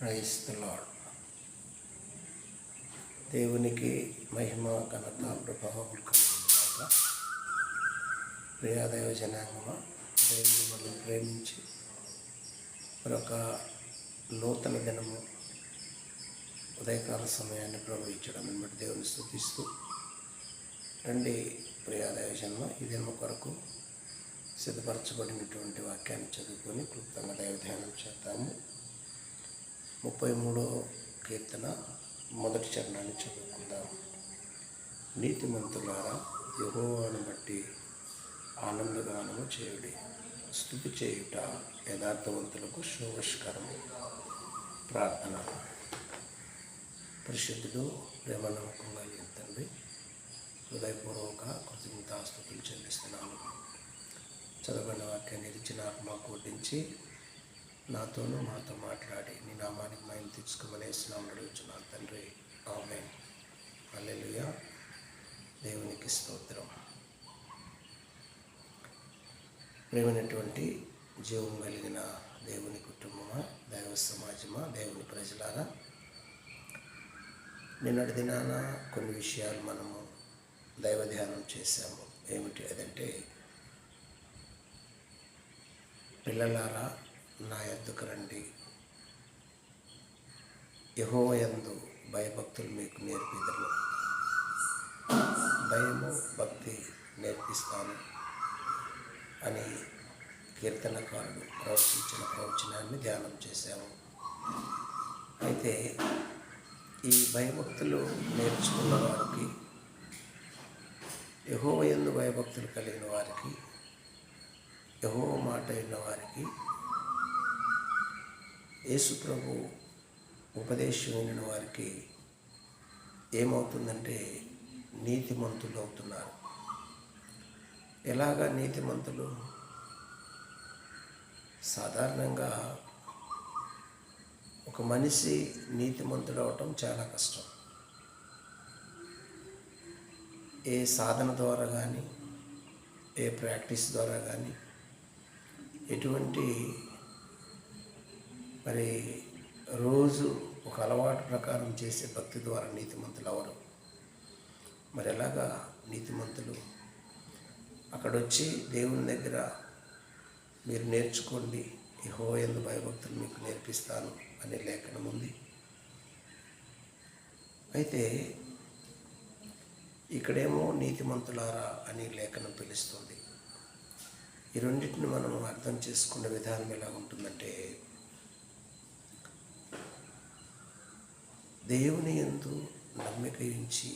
క్రైస్తలాడ్ దేవునికి మహిమ ఘనత ప్రభావం కలిగిన ప్రియాదైవ జనాంగమ దేవుని మనం ప్రేమించి మరొక నూతన దినము ఉదయకాల సమయాన్ని ప్రవహించడం బట్టి దేవుని స్థుతిస్తూ రండి ప్రియాదైవ జన్మ ఈ దినము కొరకు సిద్ధపరచబడినటువంటి వాక్యాన్ని చదువుకొని క్లుప్తంగా దైవ ధ్యానం చేద్దాము. ముప్పై మూడో కీర్తన మొదటి చరణాన్ని చదువుకుందాం. నీతిమంతులారా యహోవాను బట్టి ఆనందగానము చేయుడి. స్థుతి చేయుట యథార్థవంతులకు శోభస్కరము. ప్రార్థన. పరిశుద్ధుడు ప్రేమ నమ్మకం హృదయపూర్వక కృతజ్ఞతాస్తుతులు చెల్లిస్తున్నాను చదవబడిన వాక్యాన్ని ఇచ్చిన ఆత్మ మాకు నాతోనూ మాతో మాట్లాడి నీ నామానికి మేము తెచ్చుకోమని ఇస్తున్నాం అడుగుతున్నాను తండ్రి. ఆమె అల్లెలుయ దేవునికి స్తోత్రం. ప్రేమైనటువంటి జీవం కలిగిన దేవుని కుటుంబమా దైవ సమాజమా దేవుని ప్రజలారా నిన్నటి దినాన కొన్ని విషయాలు మనము దైవ ధ్యానం చేశాము. ఏమిటి అదంటే పిల్లలారా నా ఎద్దుకు రండి. యహోవయందు భయభక్తులు మీకు నేర్పిదరు. భయము భక్తి నేర్పిస్తాను అని కీర్తనకారుడు ప్రవచించిన ప్రవచనాన్ని ధ్యానం చేశాము. అయితే ఈ భయభక్తులు నేర్చుకున్న వారికి యహోవయందు భయభక్తులు కలిగిన వారికి యహో మాట అయిన వారికి యేసు ప్రభు ఉపదేశం వినిన వారికి ఏమవుతుందంటే నీతిమంతులు అవుతున్నారు. ఎలాగా నీతిమంతులు? సాధారణంగా ఒక మనిషి నీతిమంతుడు అవటం చాలా కష్టం. ఏ సాధన ద్వారా కానీ ఏ ప్రాక్టీస్ ద్వారా కానీ ఎటువంటి మరి రోజు ఒక అలవాటు ప్రకారం చేసే భక్తి ద్వారా నీతిమంతులు అవరు. మరి ఎలాగా నీతిమంతులు? అక్కడొచ్చి దేవుని దగ్గర మీరు నేర్చుకోండి యహో ఎందు భయభక్తులు మీకు నేర్పిస్తాను అనే లేఖనం ఉంది. అయితే ఇక్కడేమో నీతిమంతులారా అని లేఖనం పిలుస్తుంది. ఈ రెండింటిని మనం అర్థం చేసుకునే విధానం ఎలా ఉంటుందంటే దేవుని ఎందు నమ్మిక ఉంచి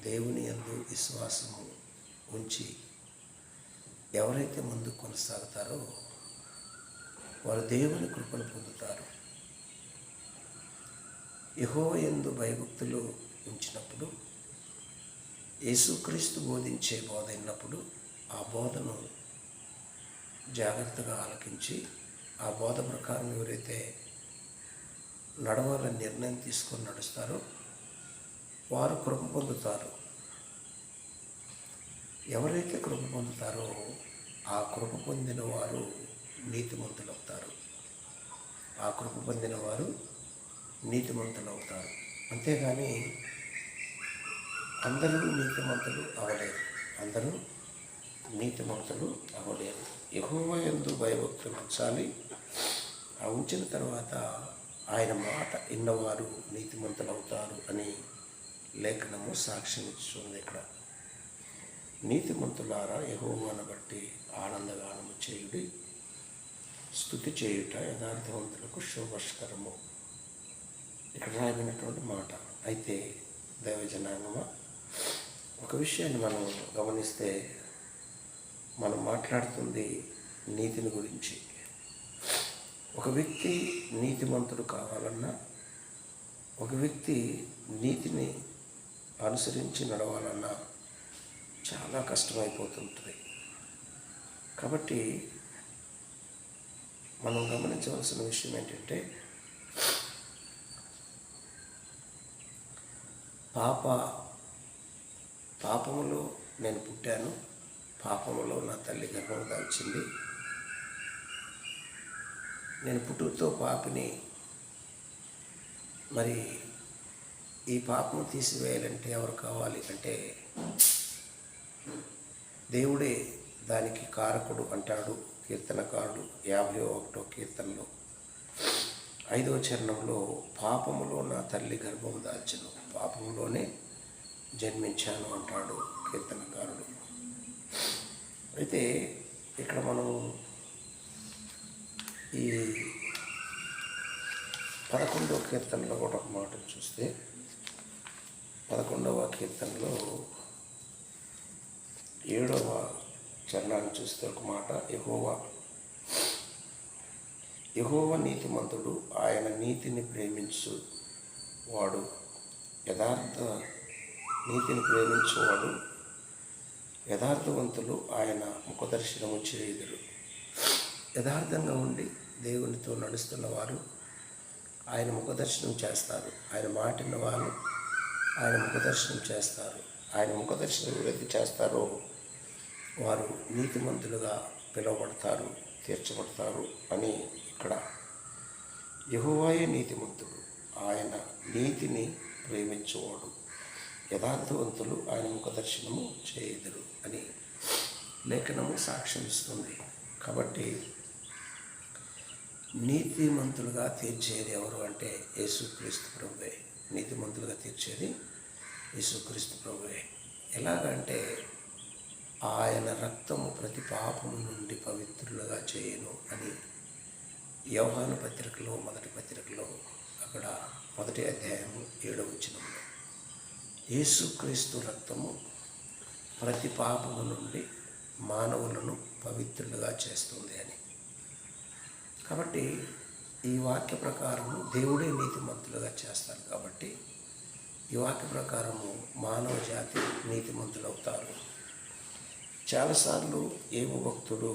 దేవుని ఎందు విశ్వాసము ఉంచి ఎవరైతే ముందు కొనసాగుతారో వారు దేవుని కృపను పొందుతారు. యహో ఎందు భయభక్తులు ఉంచినప్పుడు యేసుక్రీస్తు బోధించే బోధ అయినప్పుడు ఆ బోధను జాగ్రత్తగా ఆలకించి ఆ బోధ ప్రకారం ఎవరైతే నడవాలని నిర్ణయం తీసుకొని నడుస్తారో. వారు కృప పొందుతారు. ఎవరైతే కృప పొందుతారో ఆ కృప పొందిన వారు నీతిమంతులు అవుతారు ఆ కృప పొందిన వారు నీతిమంతులు అవుతారు అంతేగాని అందరూ నీతిమంతులు అవలేరు అందరూ నీతిమంతులు అవలేరు ఎక్కువ ఎందు భయభక్తులు ఉంచాలి. ఆ ఉంచిన తర్వాత ఆయన మాట ఇన్నవారు నీతిమంతులు అవుతారు అని లేఖనము సాక్ష్యం ఇస్తుంది ఇక్కడ. నీతిమంతులారా యహోవాను బట్టి ఆనందగానము చేయుడి స్థుతి చేయుట యథార్థవంతులకు శుభస్కరము. ఇక్కడ రాయబడినటువంటి మాట. అయితే దైవజనాంగమా ఒక విషయాన్ని మనం గమనిస్తే మనం మాట్లాడుతుంది నీతిని గురించి. ఒక వ్యక్తి నీతిమంతుడు కావాలన్నా ఒక వ్యక్తి నీతిని అనుసరించి నడవాలన్నా చాలా కష్టమైపోతుంటుంది. కాబట్టి మనం గమనించవలసిన విషయం ఏంటంటే పాప పాపములో నేను పుట్టాను పాపములో నా తల్లి గర్భం దాల్చింది నేను పుట్టుతో పాపిని. మరి ఈ పాపం తీసివేయాలంటే ఎవరు కావాలి? అంటే దేవుడే దానికి కారకుడు అంటాడు కీర్తనకారుడు. యాభై ఒకటో కీర్తనలో ఐదవ చరణంలో పాపములో నా తల్లి గర్భము దాల్చను పాపములోనే జన్మించాను అంటాడు కీర్తనకారుడు. అయితే ఇక్కడ మనం ఈ పదకొండవ కీర్తనలో కూడా ఒక మాట చూస్తే పదకొండవ కీర్తనలో ఏడవ చరణాన్ని చూస్తే ఒక మాట ఎహోవా ఎహోవ నీతిమంతుడు ఆయన నీతిని ప్రేమించు వాడు యథార్థ నీతిని ప్రేమించువాడు యథార్థవంతులు ఆయన ముఖదర్శనము చేయుదురు. యథార్థంగా ఉండి దేవునితో నడుస్తున్న వారు ఆయన ముఖదర్శనం చేస్తారు. ఆయన మాటిన వారు ఆయన ముఖదర్శనం చేస్తారు. ఆయన ముఖదర్శనం ఎవరైతే చేస్తారో వారు నీతిమంతులుగా పిలువబడతారు తీర్చబడతారు అని ఇక్కడ యహువాయే నీతిమంతుడు. ఆయన నీతిని ప్రేమించేవాడు. యథార్థవంతులు ఆయన ముఖదర్శనము చేయదురు అని లేఖనము సాక్ష్యం ఇస్తుంది కాబట్టి నీతిమంతులుగా తీర్చేది ఎవరు అంటే యేసుక్రీస్తు ప్రభువే. నీతిమంతులుగా తీర్చేది యేసుక్రీస్తు ప్రభువే. ఎలాగంటే ఆయన రక్తము ప్రతి పాపము నుండి పవిత్రులుగా చేయను అని వ్యవహాన పత్రికలో మొదటి పత్రికలో అక్కడ మొదటి అధ్యాయము ఏడవ వచనంలో. యేసుక్రీస్తు రక్తము ప్రతి పాపము నుండి మానవులను పవిత్రులుగా చేస్తుంది అని. కాబట్టి ఈ వాక్య ప్రకారము దేవుడే నీతిమంతులుగా చేస్తారు కాబట్టి ఈ వాక్య ప్రకారము మానవ జాతి నీతిమంతులు అవుతారు చాలాసార్లు ఏమో భక్తుడు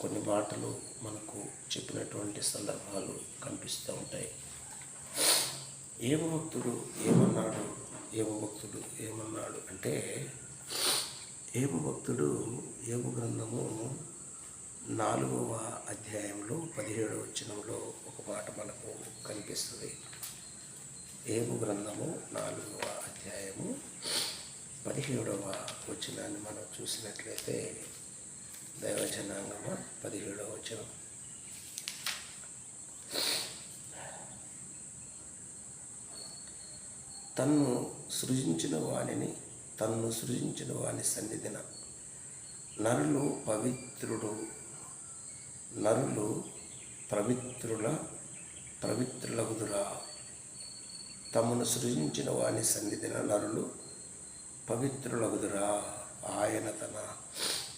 కొన్ని మాటలు మనకు చెప్పినటువంటి సందర్భాలు కనిపిస్తూ ఉంటాయి. ఏమో భక్తుడు ఏమన్నాడు? ఏమో భక్తుడు ఏమన్నాడు అంటే ఏము భక్తుడు ఏము గ్రంథము నాలుగవ అధ్యాయంలో పదిహేడవ వచనంలో ఒక పాట మనకు కనిపిస్తుంది. ఏము గ్రంథము నాలుగవ అధ్యాయము పదిహేడవ వచనాన్ని మనం చూసినట్లయితే దైవజనాంగమ పదిహేడవ వచనం. తన్ను సృజించిన వాణిని తన్ను సృజించిన వాని సన్నిధిన నరులు పవిత్రుడు నరులు పవిత్రుల పవిత్రులగుదురా. తమను సృజించిన వాని సన్నిధిన నరులు పవిత్రులగుదురా. ఆయన తన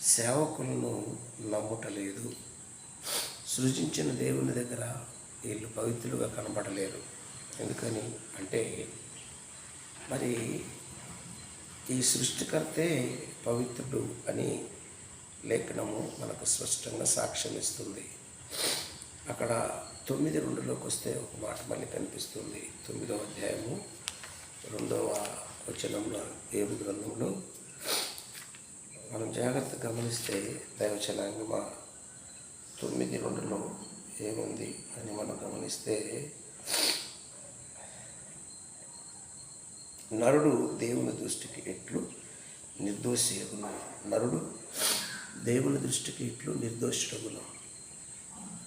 సేవకులను నమ్ముటలేదు. సృజించిన దేవుని దగ్గర వీళ్ళు పవిత్రులుగా కనబడలేరు. ఎందుకని అంటే మరి ఈ సృష్టికర్తే పవిత్రుడు అని లేఖనము మనకు స్పష్టంగా సాక్ష్యం ఇస్తుంది అక్కడ తొమ్మిది రెండులోకి వస్తే ఒక మాట మళ్ళీ కనిపిస్తుంది. తొమ్మిదవ అధ్యాయము రెండవ వచనంలో ఏడు గ్రంథంలో. మనం జాగ్రత్త గమనిస్తే దైవచనాంగమ తొమ్మిది రెండులో ఏముంది అని మనం గమనిస్తే నరుడు దేవుని దృష్టికి ఎట్లు నిర్దోషి నరుడు దేవుని దృష్టికి ఇట్లు నిర్దోషుడగును.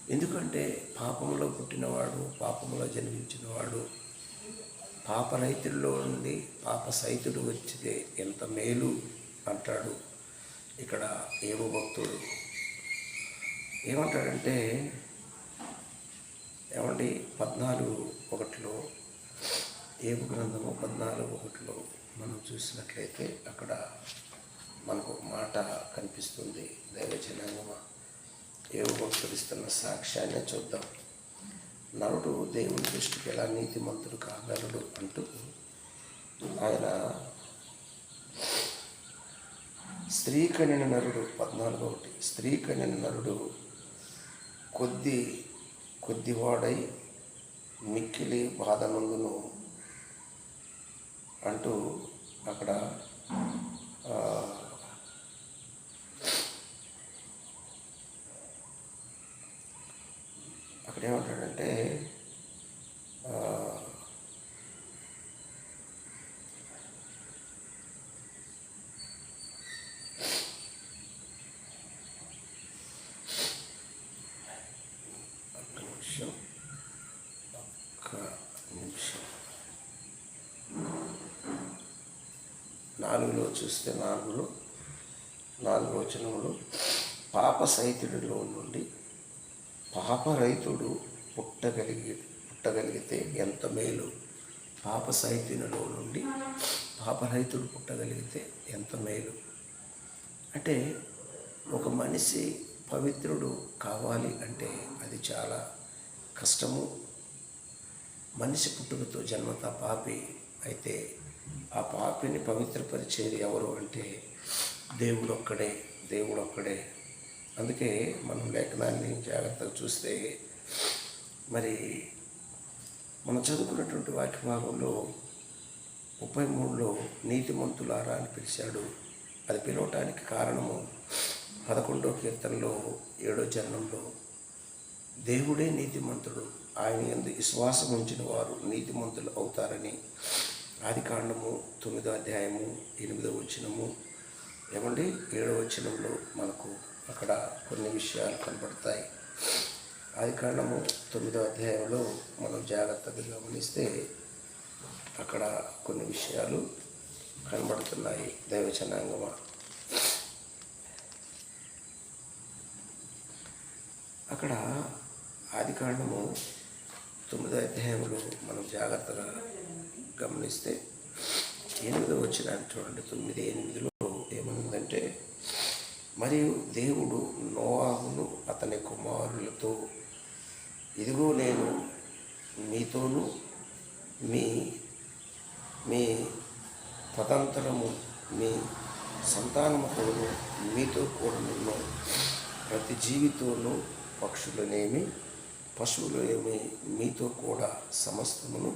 ఎందుకంటే పాపంలో పుట్టినవాడు పాపంలో జన్మించినవాడు పాపరైతుల్లో నుండి పాప సైతుడు వచ్చితే ఎంత మేలు అంటాడు ఇక్కడ ఏమో భక్తుడు. ఏమంటాడంటే ఏమండి? పద్నాలుగు ఒకటిలో ఏబు గ్రంథము పద్నాలుగు ఒకటిలో మనం చూసినట్లయితే అక్కడ మనకు ఒక మాట కనిపిస్తుంది. దైవజనాంగమ? ఏవో భక్తుడిస్తున్న సాక్ష్యాన్ని చూద్దాం. నరుడు దేవుని దృష్టికి ఎలా నీతిమంతుడు కాగలడు అంటూ ఆయన స్త్రీ కనిన నరుడు పద్నాలుగు ఒకటి స్త్రీ కనిన నరుడు కొద్ది కొద్దివాడై మిక్కిలి బాధనందును అంటూ అక్కడ అక్కడ ఏమంటాడంటే నాలుగులో చూస్తే నాలుగులో నాలుగు వచనములు పాప సైతుడిలో నుండి పాప రైతుడు పుట్టగలిగి పుట్టగలిగితే ఎంత మేలు? పాప సైతునిలో నుండి పాపరహితుడు పుట్టగలిగితే ఎంత మేలు? అంటే ఒక మనిషి పవిత్రుడు కావాలి అంటే అది చాలా కష్టము. మనిషి పుట్టుకతో జన్మత పాపి అయితే ఆ పాపిని పవిత్రపరిచేది ఎవరు అంటే దేవుడు ఒక్కడే దేవుడు ఒక్కడే అందుకే మనం లేఖనాన్ని జాగ్రత్తగా చూస్తే మరి మనం చదువుకున్నటువంటి వాక్య భాగంలో ముప్పై మూడులో నీతిమంతులారా అని పిలిచాడు. అది పిలవటానికి కారణము పదకొండో కీర్తనలో ఏడో చరణంలో దేవుడే నీతిమంతుడు. ఆయన ఎందు విశ్వాసం ఉంచిన వారు నీతిమంతులు అవుతారని ఆది కాండము తొమ్మిదో అధ్యాయము ఎనిమిదో వచనము. ఏమండి? ఏడో వచనంలో మనకు అక్కడ కొన్ని విషయాలు కనబడతాయి ఆది కాండము తొమ్మిదో అధ్యాయంలో మనం జాగ్రత్తగా గమనిస్తే అక్కడ కొన్ని విషయాలు కనబడుతున్నాయి దైవచనాంగమా. అక్కడ ఆది కాండము తొమ్మిదో అధ్యాయంలో మనం జాగ్రత్తగా గమనిస్తే ఎనిమిదో వచ్చిన చూడండి తొమ్మిది ఎనిమిదిలో మరియు దేవుడు నోవాహును అతని కుమారులతో ఇదిగో నేను మీతోనూ మీ మీ పదంతరము మీ సంతానముతోనూ మీతో కూడా నిన్ను ప్రతి జీవితోనూ పక్షులనేమి పశువులనేమి మీతో కూడా సమస్తమును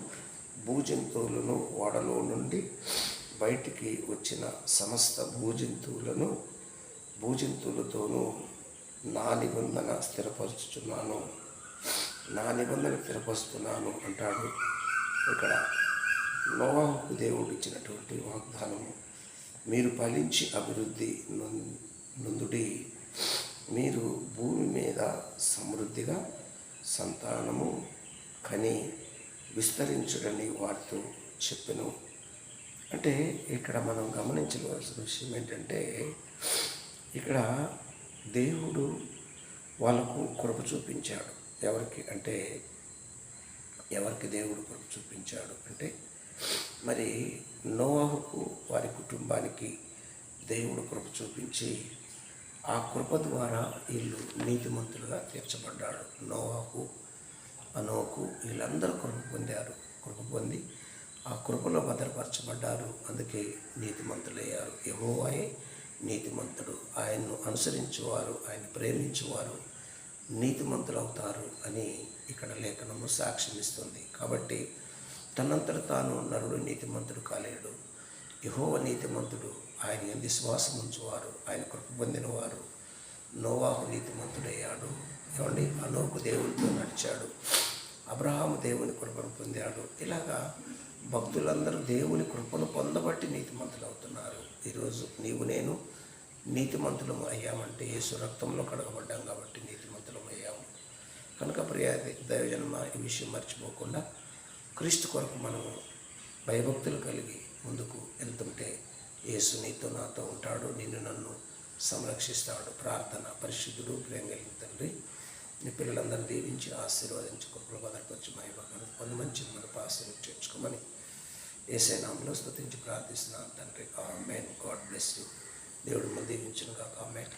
భూజంతువులను వాడలో నుండి బయటికి వచ్చిన సమస్త భూజంతువులను భూజంతువులతోనూ నా నిబంధన స్థిరపరుచుచున్నాను. నా నిబంధన స్థిరపరుస్తున్నాను అంటాడు ఇక్కడ నోవాహుకు దేవుడు ఇచ్చినటువంటి వాగ్దానము. మీరు ఫలించి అభివృద్ధి నొందుడి. మీరు భూమి మీద సమృద్ధిగా సంతానము కని విస్తరించడని వారితో చెప్పెను. అంటే ఇక్కడ మనం గమనించవలసిన విషయం ఏంటంటే ఇక్కడ దేవుడు వాళ్ళకు కృప చూపించాడు. ఎవరికి అంటే ఎవరికి దేవుడు కృప చూపించాడు అంటే మరి నోవాహుకు వారి కుటుంబానికి దేవుడు కృప చూపించి ఆ కృప ద్వారా వీళ్ళు నీతిమంతులుగా తీర్చబడ్డాడు నోవాహు అనోకు వీళ్ళందరూ కృప పొందారు కృప పొంది ఆ కృపలో భద్రపరచబడ్డారు. అందుకే నీతిమంతులయ్యారు. యహోవాయే నీతిమంతుడు. ఆయన్ను అనుసరించేవారు ఆయన ప్రేమించేవారు నీతిమంతులు అవుతారు అని ఇక్కడ లేఖనము సాక్ష్యమిస్తుంది. కాబట్టి తనంతట తాను నరుడు నీతిమంతుడు కాలేడు. యహోవ నీతిమంతుడు ఆయన ఎందు శ్వాసం ఉంచువారు ఆయన కృప పొందినవారు. నోవాహు నీతిమంతుడయ్యాడు ఏమండి? అనోకు దేవునితో నడిచాడు. అబ్రహాము దేవుని కృపను పొందాడు. ఇలాగా భక్తులందరూ దేవుని కృపను పొందబట్టి నీతిమంతులు అవుతున్నారు. ఈరోజు నీవు నేను నీతిమంతులం అయ్యామంటే యేసు రక్తంలో కడగబడ్డాం కాబట్టి నీతిమంతులం అయ్యాము. కనుక ప్రియ దైవజన్మ ఈ విషయం మర్చిపోకుండా క్రీస్తు కొరకు మనము భయభక్తులు కలిగి ముందుకు వెళ్తుంటే యేసు నీతో నాతో ఉంటాడు నిన్ను నన్ను సంరక్షిస్తాడు. ప్రార్థన పరిశుద్ధుడు ప్రేమ కలిగిన తండ్రి నీ పిల్లలందరినీ దీవించి ఆశీర్వదించి కృపలు భద్రపరిచి మహిమ కొన్ని మంచి మనకు ఆశీర్వదించుకోమని ఏసే నామంలో స్థుతించి ప్రార్థిస్తున్నాను తండ్రి. ఆమెన్. God bless you. దేవుడు మన దీవించిన కాక ఆమెన్.